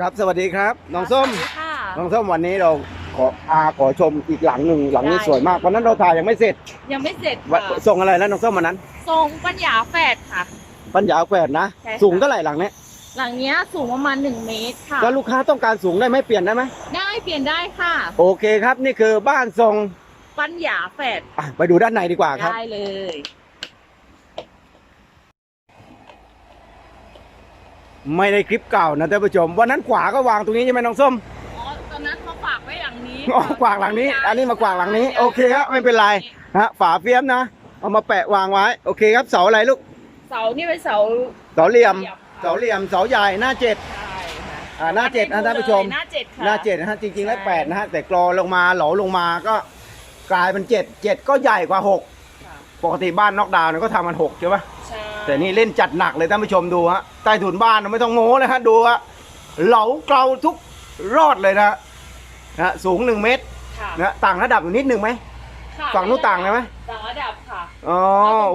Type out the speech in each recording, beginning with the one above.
ครับสวัสดีครับน้องส้ม สวัสดีค่ะ น้องส้มวันนี้เราขออาขอชมอีกหลังหนึ่งหลังนี้ได้ สวยมากวันนั้นเราถ่ายยังไม่เสร็จยังไม่เสร็จวะค่ะส่งอะไรแล้วน้องส้มวันนั้น ทรงปัญญาแฝดค่ะ ปัญญาแขวนนะ ใช่ค่ะ สูงเท่าไหร่หลังเนี้ยหลังเนี้ยสูงประมาณ1เมตรค่ะ แล้วลูกค้าต้องการสูงได้ไหมเปลี่ยนได้ไหมได้เปลี่ยนได้ค่ะ โอเคครับนี่คือบ้านทรงปัญญาแฝดอะไปดูด้านในดีกว่าครับ ได้เลย ไม่ในคลิปเก่านะท่านผู้ชม วันนั้นขวาก็วางตรงนี้ใช่ไหมน้องส้มอ๋อตอนนั้นเขาฝากไว้หลังนี้อ๋อกวางหลังนี้ อันนี้มากวางหลังนี้ โอเคครับไม่เป็นไรฮะฝาเฟียมนะ เอามาแปะวางไว้ โอเคครับเสาอะไรลูก เสานี่เป็นเสาเสาเหลี่ยม เสาเหลี่ยมเสาใหญ่หน้าเจ็ดใช่ค่ะอ่าหน้าเจ็ดนะท่านผู้ชม หน้าเจ็ดค่ะ หน้าเจ็ดนะฮะจริงๆแล้วใช่แปดนะฮะแต่กรอลงมาเหลาลงมาก็กลายเป็นเจ็ดเจ็ดก็ใหญ่กว่าหกค่ะปกติบ้านนอกดาวน์เนี่ยก็ทำมันหกใช่ปะใช่ แต่นี่เล่นจัดหนักเลยท่านผู้ชมดูฮะใต้ถุนบ้านไม่ต้องโม้เลยฮะดูฮะเหลาเกลาทุกรอดเลยนะฮะนะฮะสูงหนึ่งเมตรค่ะนะฮะต่างระดับอยู่นิดหนึ่งไหม ค่ะฝั่งนู้นต่างเลยไหม ต่างระดับค่ะ อ๋อ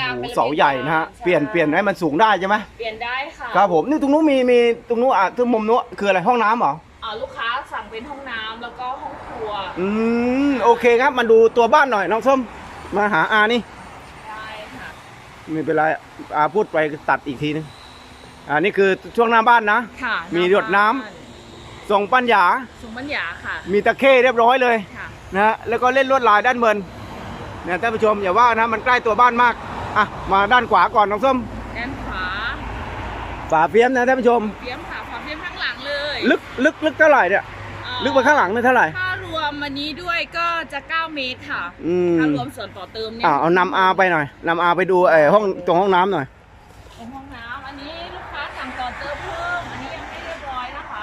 ตรโอ้งกลางโหเป็นระเบียงเสาใหญ่นะฮะใช่เปลี่ยนเปลี่ยนให้มันสูงได้ใช่ไหมเปลี่ยนได้ค่ะครับผมนี่ตรงนู้นมีมีตรงนู้นอะที่มุมนู้นคืออะไรห้องน้ำเหรอ อ่าลูกค้าสั่งเป็นห้องน้ำแล้วก็ห้องครัว อืม โอเคครับ มาดูตัวบ้านหน่อยน้องส้ม มาหาอานี่ได้ค่ะ ไม่เป็นไรอาพูดไปตัดอีกทีนึงอ่านี่คือช่วงหน้าบ้านนะ ค่ะมีหยดน้ำส่งปัญญาสุมัญญาค่ะ มีตะเข้เรียบร้อยเลยค่ะ นะฮะแล้วก็เล่นลวดลายด้านบนเนี่ยท่านผู้ชมอย่าว่านะมันใกล้ตัวบ้านมากอะมาด้านขวาก่อนน้องส้มด้านขวาฝาเฟียมนะท่านผู้ชม เฟียมค่ะฝาเฟียมข้างหลังเลยลึกลึกลึกเท่าไหร่เนี่ยเอ่อลึกไปข้างหลังเนี่ยเท่าไหร่ ถ้า รวมวันนี้ด้วยก็จะ 9 เมตรค่ะอืม ถ้ารวมส่วนต่อเติมเนี่ยอ่าเอานำอาไปหน่อยนำอาไปดูไอ้ห้องตรงห้องน้ำหน่อยเป็นห้องน้ำอันนี้ลูกค้าสั่งต่อเติมเพิ่ม อันนี้ยังไม่เรียบร้อยนะคะ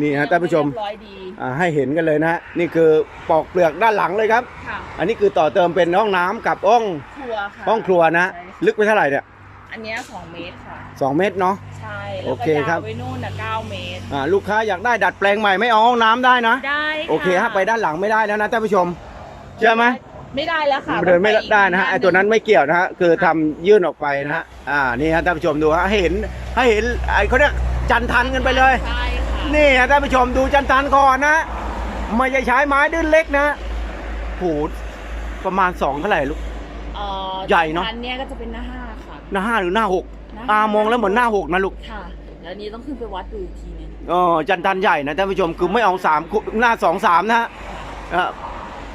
นี่ฮะท่านผู้ชมยังไเรียบร้อยดีอ่าให้เห็นกันเลยนะฮะนี่คือปอกเปลือกด้านหลังเลยครับ ค่ะอันนี้คือต่อเติมเป็นห้องน้ำกับห้องครัวค่ะห้องครัวนะ ใช่ลึกไปเท่าไหร่เนี่ย อันเนี้ย2เมตรค่ะ สองเมตรเนาะ ใช่โอแล้วเคก็ครัยาบ วไปนู่นน่ะ9เมตร อ่าลูกค้าอยากได้ดัดแปลงใหม่ไม่เอาห้องน้ำได้นะ ได้โอเคฮะไปด้านหลังไม่ได้แล้วนะท่านผู้ชมเชื่อไหมไม่ได้แล้วค่ะเดินไม่ต้องปอีกได้นะฮะไอตัวนั้นไม่เกี่ยวนะฮะคือทำยื่นออกไปนะฮะอ่านี่ฮะท่านผู้ชมดูฮะให้เห็นให้เห็นไอเขาเรียกจันทันกันไปเลย ใช่ค่ะนี่ฮะท่านผู้ชมดูจันทันก่อนนะไม่ใช่ใช้ไม้ดื้นเล็กนะโหประมาณสองเท่าไหร่ลูก เอ่อใหญ่เนอะ อันเนี้ยก็จะเป็นหน้าห้าค่ะ หน้าห้าหรือหน้าหกหน้าอามองแล้วเหมือนหน้าหกนะลูกค่ะแล้วอันนี้ต้องขึ้นไปวัดดูอีกทีนึงอ๋อจันทันใหญ่นะท่านผู้ชมคือไม่เอาสามหน้าสองสามนะฮะเอ่อ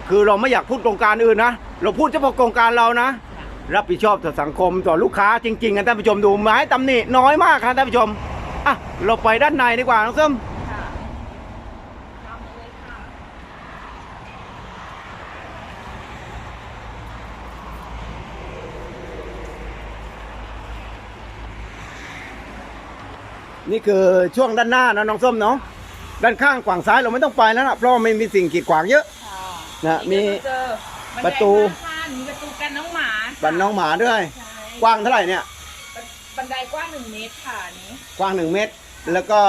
คือเราไม่อยากพูดโครงการอื่นนะเราพูดเฉพาะโครงการเรานะค่ะรับผิดชอบต่อสังคมต่อลูกค้าจริงๆนะท่านผู้ชมดูไม้ตำหนิน้อยมากครับท่านผู้ชมอะเราไปด้านในดีกว่าน้องส้ม ค่ะตามมาเลยค่ะ นี่คือช่วงด้านหน้านะน้องส้มเนาะด้านข้างขวางซ้ายเราไม่ต้องไปแล้วนะเพราะว่าไม่มีสิ่งกีดขวางเยอะค่ะนะมีนี่ก็จเจอบันไดประตูหน้าบ้านมีประตูกันน้องหมาค่ะบันน้องหมาด้วย ใช่กว้างเท่าไหร่เนี่ย บันไดกว้างหนึ่งเมตรค่ะอันนี้กว้างหนึ่งเมตร แล้วก็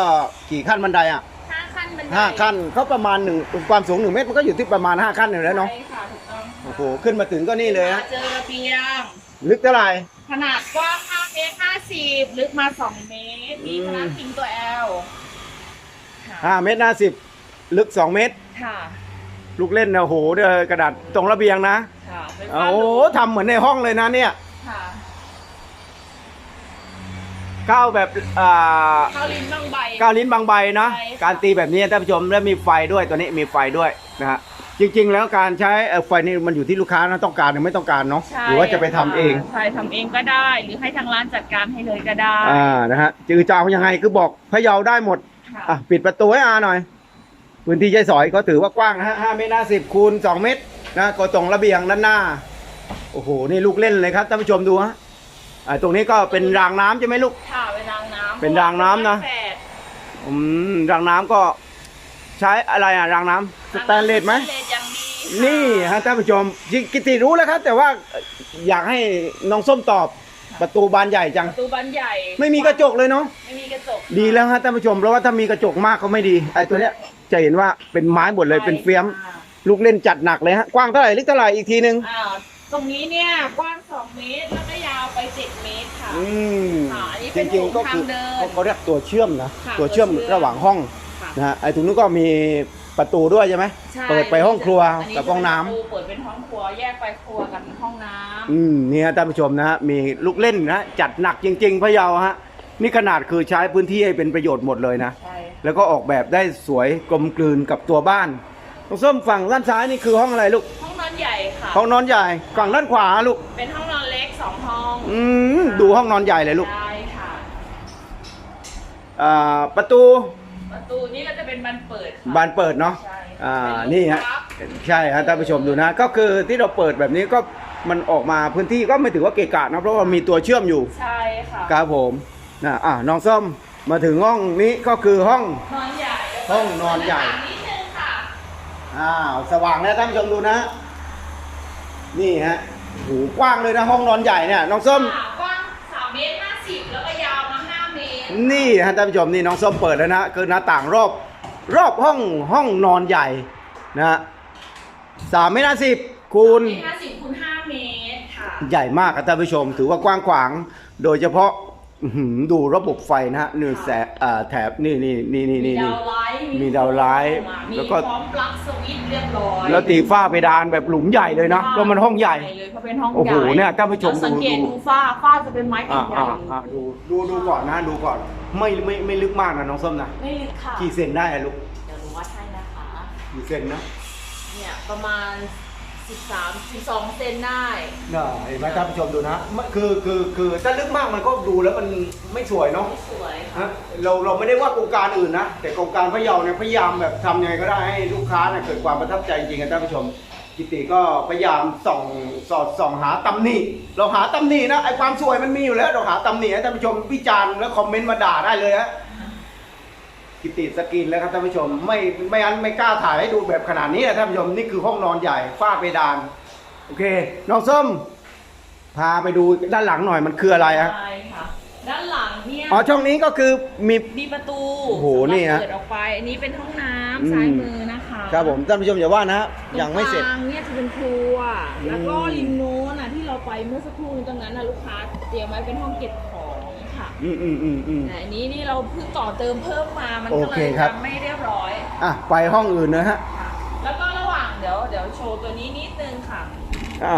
กี่ขั้นบันไดอะห้าขั้นบันไดห้าขั้นเขาประมาณหนึ่งความสูงหนึ่งเมตรมันก็อยู่ที่ประมาณห้าขั้นอยู่แล้วเนาะ ใช่ค่ะถูกต้อง โอ้โหขึ้นมาถึงก็นี่เลยฮะเจอระเบียง ลึกเท่าไหร่ ขนาดกว้าง5เมตร50 ลึกมา 2 เมตร มีอืมพนักพิงตัว L ค่ะห้าเมตรห้าสิบลึกสองเมตร ค่ะ ลูกเล่นนะโอ้โหเด้อกระดาษตรงระเบียงนะ ค่ะเป็นโอ้บ้านโหหรูทำเหมือนในห้องเลยนะเนี่ยค่ะก้าวแบบอ่าข้าวลิ้นบางใบ ก้าวลิ้นบางใบนะ ใช่ค่ะ การตีแบบนี้ท่านผู้ชมแล้วมีไฟด้วยตัวนี้มีไฟด้วยนะฮะ จริง ๆ แล้วการใช้เอ่อไฟนี่มันอยู่ที่ลูกค้านะต้องการหรือไม่ต้องการเนาะใช่หรือว่าจะไปทำเอง ใช่ทำเองก็ได้ หรือให้ทางร้านจัดการให้เลยก็ได้อ่านะฮะจือจะเอายังไงคือบอกพะเยาได้หมด ค่ะอะปิดประตูให้อาหน่อย พื้นที่ใช้สอยก็ถือว่ากว้างนะฮะห้าเมตรห้าสิบคูณสองเมตรนะก็ตรงระเบียงด้านหน้า โอ้โห นี่ลูกเล่นเลยครับท่านผู้ชมดูฮะอ่าตรงนี้ก็เป็นรางน้ำใช่ไหมลูก ค่ะเป็นรางน้ำเป็นรางน้ำนะแปดอืมรางน้ำก็ ใช้อะไรอะรางน้ำสแตนเลสไหม สแตนเลสอย่างดีค่ะนี่ฮะท่านผู้ชมจิกิติรู้แล้วครับ แต่ว่าอยากให้น้องส้มตอบประตูบานใหญ่จัง ประตูบานใหญ่ไม่มีกระจกเลยเนาะไม่มีกระจกดีแล้วฮะท่านผู้ชมเพราะว่าถ้ามีกระจกมากก็ไม่ดีไอ้ตัวเนี้ยจะเห็นว่าเป็นไม้หมดเลยเป็นเฟียมค่ะลูกเล่นจัดหนักเลยฮะกว้างเท่าไหร่ลึกเท่าไหร่อีกทีนึงอ่าตรงนี้เนี่ยกว้าง 2 เมตร แล้วก็ยาวไป 7 เมตรค่ะอืมค่ะอันนี้จเป็นริงๆก็คือทางเดินเขาเขาเรียกตัวเชื่อมนะค่ะตัวเชื่อมตัวเชื่อม ระหว่างห้องค่ะ นะฮะไอ้ตรงนู้นก็มีประตูด้วยใช่ไหมใช่เปิดไปห้องครัวอันนี้กับห้องน้ำจะเป็ประตูเปิดเป็นห้องครัวแยกไปครัวกับห้องน้ำอืมเนี่ยท่านผู้ชมนะฮะมีลูกเล่นนะจัดหนักจริงๆพะเยาฮะนี่ขนาดคือใช้พื้นที่ให้เป็นประโยชน์หมดเลยนะ ใช่ แล้วก็ออกแบบได้สวยกลมกลืนกับตัวบ้านน้องส้มฝั่งด้านซ้ายนี่คือห้องอะไรลูกห้องนอนใหญ่ค่ะ ห้องนอนใหญ่ฝั่งด้านขวาลูกเป็นห้องนอนเล็กสองห้องอืมดูห้องนอนใหญ่เลยลูกใช่ค่ะ อ่าประตู ประตูนี้ก็จะเป็นบานเปิดค่ะบานเปิดเนาะใช่อ่าเป็นี่ฮะลูกรับใช่ฮะท่านผู้ชมดูนะ ก็คือที่เราเปิดแบบนี้ก็มันออกมาพื้นที่ก็ไม่ถือว่าเกะกะนะเพราะว่ามีตัวเชื่อมอยู่ใช่ค่ะครับผมนะอ่าน้องส้มมาถึงห้องนี้ก็คือห้อง นอนใหญ่ห้องนอนใหญ่นิดนึงค่ะอ้าวสว่างแล้วท่านผู้ชมดูนะ นี่ฮะโหกว้างเลยนะห้องนอนใหญ่เนี่ยน้องส้มกว้ นี่ฮะท่านผู้ชมนี่น้องส้มเปิดแล้วนะคือหน้าต่างรอบรอบห้องห้องนอนใหญ่นะฮะสามเมตรห้าสิบคูณเมตรห้าสิบคูณห้าเมตรค่ะ ใหญ่มากครับท่านผู้ชม ถือว่ากว้างขวาง โดยเฉพาะ อื้อหือดูระบบไฟนะฮะนี่แสอ่าแถบนี่นี่นี่นี่มีนี่ดานี่ วไลท์มีดาวไลท์มีแล้วก็พร้อมปลั๊กสวิตช์เรียบร้อยแล้วตีฝ้าเพดานแบบหลุมใหญ่เลยนะเพราะมันห้องใหญ่ เลยเพราะเป็นห้องโอ้ใหโหญ่เนี่ยท่านผู้ชมแล้วสังเกตดู ดูฝ้าฝ้าจะเป็นไม้แผ่อ่านใหญ่อ่าอ่าดูดูดูก่อนนะดูก่อน ไม่ไม่ไม่ลึกมากนะน้องส้มนะไม่ลึกค่ะกี่เซนได้อะลูกเดี๋ยวหนูวัดให้นะคะกี่เซนนะเนี่ยประมาณ 13 12เซนได้น่าเห็นไหมท่านผู้ชมดูนะมันคือคือคือถ้าลึกมากมันก็ดูแล้วมันไม่สวยเนาะไม่สวยค่ะ ฮะเราเราไม่ได้ว่าโครงการอื่นนะ แต่โครงการพะเยาเนี่ยพยายามแบบทำยังไงก็ได้ให้ลูกค้าเนี่ยเกิดความประทับใจจริงๆกันท่านผู้ชม กิติก็พยายามส่องสอดส่องหาตำหนิเราหาตำหนินะไอความสวยมันมีอยู่แล้วเราหาตำหนิให้ท่านผู้ชมวิจารณ์แล้วคอมเมนต์มาด่าได้เลยฮะ กิติสกินแล้วครับท่านผู้ชม ไม่ไม่อันไม่กล้าถ่ายให้ดูแบบขนาดนี้นะท่านผู้ชมนี่คือห้องนอนใหญ่ฝ้าเพดาน โอเค น้องส้ม พาไปดูด้านหลังหน่อยมันคืออะไรอะใช่ค่ะ ด้านหลังเนี่ย อ๋อช่องนี้ก็คือมี มีประตูโอ้โหนี่ฮะสำรับเปิดออกไป อันนี้เป็นห้องน้อืมำซ้ายมือนะคะครับผมท่านผู้ชมอย่าว่านะยังไม่เสร็จตงกลางเนี่ยจะเป็นครัว แล้วก็อืม ริมโน้นนะที่เราไปเมื่อสักครู่นี้ตรงนั้นนะลูกค้าเตรียมไว้เป็นห้องเก็บข องค่ะอืมอืมอืมอืมแต่อันนี้นี่เราเพิ่งต่อเติมเพิ่มมา มันโอก็เคเลยครับ ทำไม่เรียบร้อยอะไปห้องอื่นนะฮะค่ะแล้วก็ระหว่างเดี๋ยวเดี๋ยวโชว์ตัวนี้นิดนึงค่ะอ่า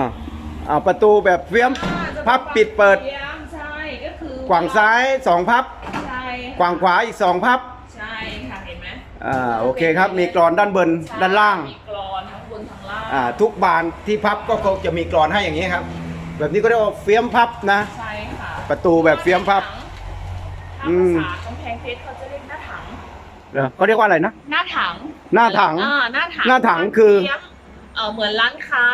อ่าประตูแบบเฟี้ยม อ่าจะพับปิดเปิดเยี่ยมใช่ก็คือกวางซ้ายสองพับ ใช่กวางขวาอีกสองพับ ใช่ค่ะเห็นไหมอ่าโอเคครับ มีกรอนด้านบนใช่ด้านล่าง มีกรอนทั้งบนทั้งล่างอ่าทุกบานที่พับก็คงจะมีกรอนให้อย่างนี้ครับ แบบนี้ก็เรียกว่าเฟี้ยมพับนะ ใช่ค่ะประตูแบบเฟี้ยมพับถ้า อืม ภาษากำแพงเพชรเขาจะเรียกหน้าถัง เหรอเขาเรียกว่าอะไรนะ หน้าถังหน้าถัง อ่าหน้าถังหน้าถังคือเตรียมเออเหมือนร้านค้า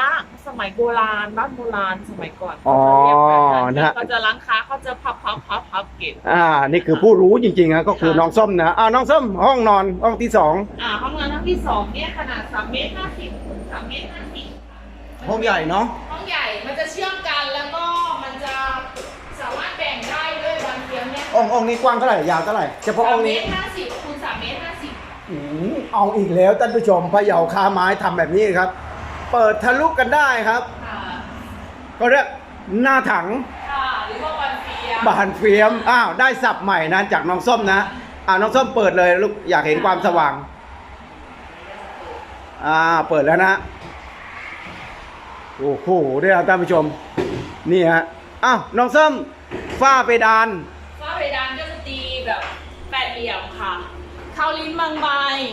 สมัยโบราณบ้านโบราณสมัยก่อนอ๋อเขาจะเรียกแบบนั้นนะฮะ เขาจะร้านค้าเขาจะพับพับพับพับเก็บ อ่า นี่คือผู้รู้จริงๆนะก็คือค่ะ น้องส้มนะ อ่าน้องส้มห้องนอนห้องที่สอง อ่าห้องนอนห้องที่สองเนี่ยขนาด3เมตร50สามเมตร50ห้องใหญ่เนาะ ห้องใหญ่มันจะเชื่อม เทียมเนี่ยห้องห้องนี้กว้างเท่าไหร่ยาวเท่าไหร่เฉพาะห้สาอมงเมนี้ตรห้าสิบคูณสามเมตรห้าสิบอืมเอาอีกแล้วท่านผู้ชมพะเยาคาไม้ทำแบบนี้ครับ เปิดทะลุกันได้ครับ ค่ะก็เรียกหน้าถังค่ะหรือว่าบานเทียมบานเฟียมอ้าวได้สับใหม่นะจากน้องส้มนะอ่าน้องส้มเปิดเลยลูกอยากเห็นความสว่างอ่าเปิดแล้วนะโอ้โหเนี่ยท่านผู้ชมนี่ฮะอ้าวน้องส้มฝ้าเพดาน ฝ้าเพดานก็จะตีแบบแปด เหลี่ยมค่ะ เข้าลิ้นบางใบ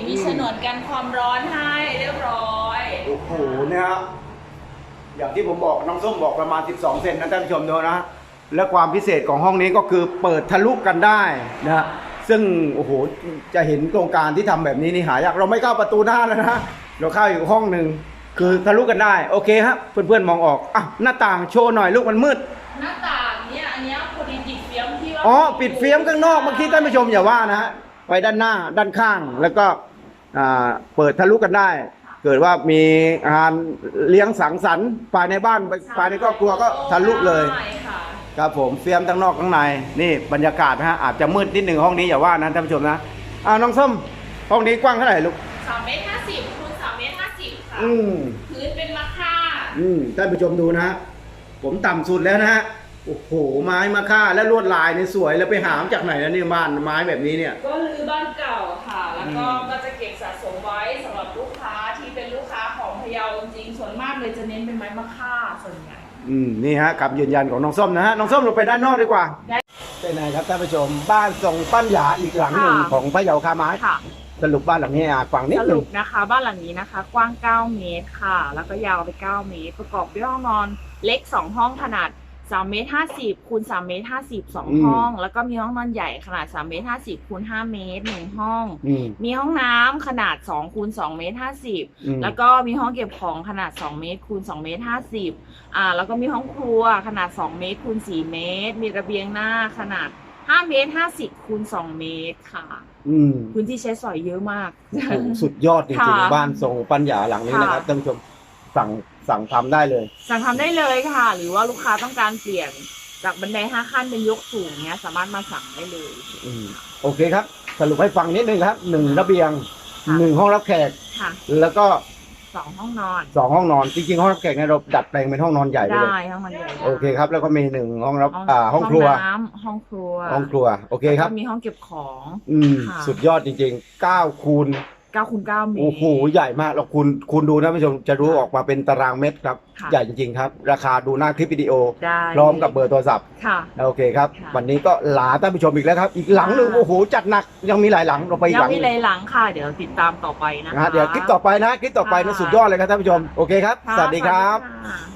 มีฉนวนกันความร้อนให้เรียบร้อย โอ้โหเนี่ยฮะอย่างที่ผมบอกน้องส้มบอกประมาณ 12 เซนนะท่านผู้ชมดูนะ และความพิเศษของห้องนี้ก็คือเปิดทะลุกันได้นะฮะซึ่งโอ้โหจะเห็นโครงการที่ทำแบบนี้นี่หายากเราไม่เข้าประตูหน้าแล้วนะเราเข้าอยู่ห้องหนึ่งคือทะลุกันได้ โอเคฮะเพื่อนๆมองออกอะหน้าต่างโชว์หน่อยลูกมันมืด หน้าต่าง อ๋อปิดเฟียมข้างนอกเมื่อกี้ท่านผู้ชมอย่าว่านะฮะไปด้านหน้าด้านข้างแล้วก็อ่าเปิดทะลุกันได้ เกิดว่ามีอาหารเลี้ยงสังสรรค์ภายในบ้านภายในครอบครัวก็ทะลุเลยใช่ค่ะครับผมเฟียมทั้งนอกทั้งในนี่บรรยากาศนะฮะอาจจะมืดนิดหนึ่งห้องนี้อย่าว่านะท่านผู้ชมนะอ่าน้องส้มห้องนี้กว้างเท่าไหร่ลูกสามเมตรห้าสิบคูณสามเมตรห้าสิบค่ะอืมพื้นเป็นมะค่าอืมท่านผู้ชมดูนะฮะผมต่ำสุดแล้วนะฮะ โอ้โห ไม้มาค่าแล้วลวดลายเนี่ยสวยแล้วไปหามจากไหนแล้วเนี่ยบ้านไม้แบบนี้เนี่ย ก็รื้อบ้านเก่าค่ะ แล้วก็อืมก็จะเก็บสะสมไว้สำหรับลูกค้าที่เป็นลูกค้าของพะเยาจริงๆส่วนมากเลยจะเน้นเป็นไม้มะค่าส่วนใหญ่ อืมนี่ฮะคำยืนยันของน้องส้มนะฮะน้องส้มเราไปด้านนอกดีกว่าได้ เป็นไงครับท่านผู้ชมบ้านทรงปั้นหยาอีกหลังหนึ่งค่ะ ของพระเยาคาไม้ค่ะ สรุปบ้านหลังนี้อะฟังนิดสหนึรุงปนะคะบ้านหลังนี้นะคะ กว้าง 9 เมตรค่ะ แล้วก็ยาวไป 9 เมตร ประกอบด้วยห้องนอนเล็ก 2 ห้องขนาด 3เมตร50คูณ3เมตร50 2ห้อง แล้วก็มีห้องนอนใหญ่ขนาด3เมตร50คูณ5เมตร1ห้อง อืมมีห้องน้ำขนาด2คูณ2เมตรอืม50แล้วก็มีห้องเก็บของขนาด2เมตรคูณ2เมตร50อ่า แล้วก็มีห้องครัวขนาด2เมตรคูณ4เมตร มีระเบียงหน้าขนาด5เมตร50คูณ2เมตรค่ะ อืมพื้นที่ใช้สอยเยอะมาก โอ้โหสุดยอดจริงค่ะๆบ้านทรงปั้นหยาหลังนี้นะครับค่ะ ท่านผู้ชม สั่งสั่งทำได้เลย สั่งทำได้เลยค่ะ หรือว่าลูกค้าต้องการเปลี่ยนจากบันไดห้าขั้นเป็นยกสูงเนี้ย สามารถมาสั่งได้เลย อืมโอเคครับ สรุปให้ฟังนิดนึงครับหนึ่งระเบียงค่ะ หนึ่งห้องรับแขก ค่ะแล้วก็สองห้องนอนสองห้องนอนจริงๆห้องรับแขกเนี่ยเราดัดแปลงเป็นห้องนอนใหญ่ไปเลยได้ห้องนอนใหญ่ได้โอเคครับ แล้วก็มีหนึ่งห้องรับอ่าห้องครัว น้ำห้องครัวห้องครัว โอเคครับ แล้วก็มีห้องเก็บของ อืมค่ะ สุดยอดจริงๆ9คูณ 9คูณ9เมตร โอ้โหใหญ่มากแล้วคุณคุณดูนะผู้ชมจะรู้ออกมาเป็นตารางเมตรครับ ค่ะ ใหญ่จริงๆครับ ราคาดูหน้าคลิปวิดีโอ ได้พร้อมกับเบอร์โทรศัพท์ ค่ะ โอเคครับ ค่ะ วันนี้ก็ลาท่านผู้ชมอีกแล้วครับ อีกหลังหนึ่งค่ะโอ้โหจัดหนักยังมีหลายหลังเราไปอีกยัหงลังหมีนึ่งหลายหลังค่ะ เดี๋ยวติดตามต่อไปนะคะนะฮะเดี๋ยวคลิปต่อไปนะคลิปต่อไปนะค่ะ สุดยอดเลยครับท่านผู้ชมโอเคครับ ค่ะสวัสดีครับสวัสดีค่ะ